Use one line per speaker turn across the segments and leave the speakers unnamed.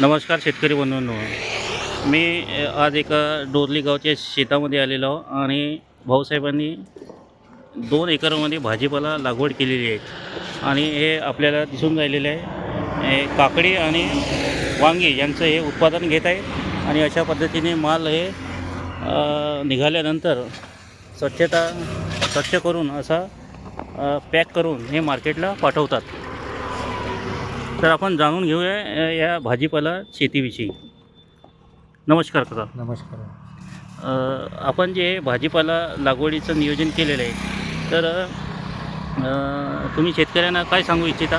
नमस्कार शेतकरी बंधूंनो. मी आज एका डोरली गावच्या शेतामध्ये आलेलो आहो आणि भाऊसाहेबांनी दोन एकरमध्ये भाजीपाला लागवड केलेली आहे. आणि हे आपल्याला दिसून राहिलेलं आहे. काकडी आणि वांगी यांचं हे उत्पादन घेत आहे आणि अशा पद्धतीने माल हे निघाल्यानंतर स्वच्छता स्वच्छ करून असा पॅक करून हे मार्केटला पाठवतात. तर आपण जाणून घेऊया या भाजीपाला शेतीविषयी. नमस्कार काका.
नमस्कार.
आपण जे भाजीपाला लागवडीचं नियोजन केलेलं आहे तर तुम्ही शेतकऱ्यांना काय सांगू इच्छिता?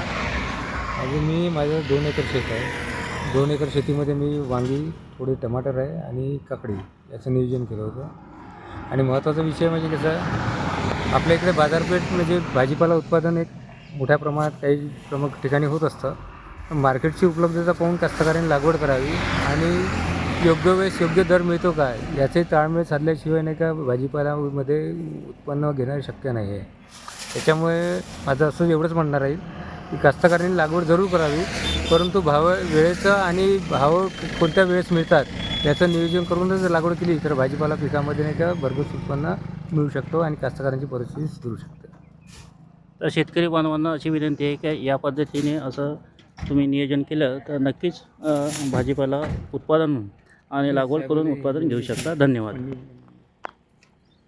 अजून मी माझं दोन एकर शेत आहे. दोन एकर शेतीमध्ये मी वांगी थोडे टमाटर आहे आणि काकडी याचं नियोजन केलं होतं. आणि महत्त्वाचा विषय म्हणजे कसं आपल्या इकडे बाजारपेठ म्हणजे भाजीपाला उत्पादन एक मोठ्या प्रमाणात काही प्रमुख ठिकाणी होत असतं. मार्केटची उपलब्धता पाहून कास्तकारांनी लागवड करावी आणि योग्य वेळेस योग्य दर मिळतो काय याचे ताळमेळ साधल्याशिवाय नाही का भाजीपाल्यामध्ये उत्पन्न घेणं शक्य नाही आहे. त्याच्यामुळे माझं असं एवढंच म्हणणार आहे की कास्तकारांनी लागवड जरूर करावी परंतु भाव वेळेचं आणि भाव कोणत्या वेळेस मिळतात याचं नियोजन करूनच जर लागवड केली तर भाजीपाला पिकामध्ये नाही का भरघोस उत्पन्न मिळू शकतो आणि कास्तकारांची परिस्थिती सुधरू शकते.
तर शेतकरी बांधवांना अशी विनंती आहे की या पद्धतीने असं तुम्ही नियोजन केलं तर नक्कीच भाजीपाला उत्पादन आणि लागवड करून उत्पादन घेऊ शकता. धन्यवाद.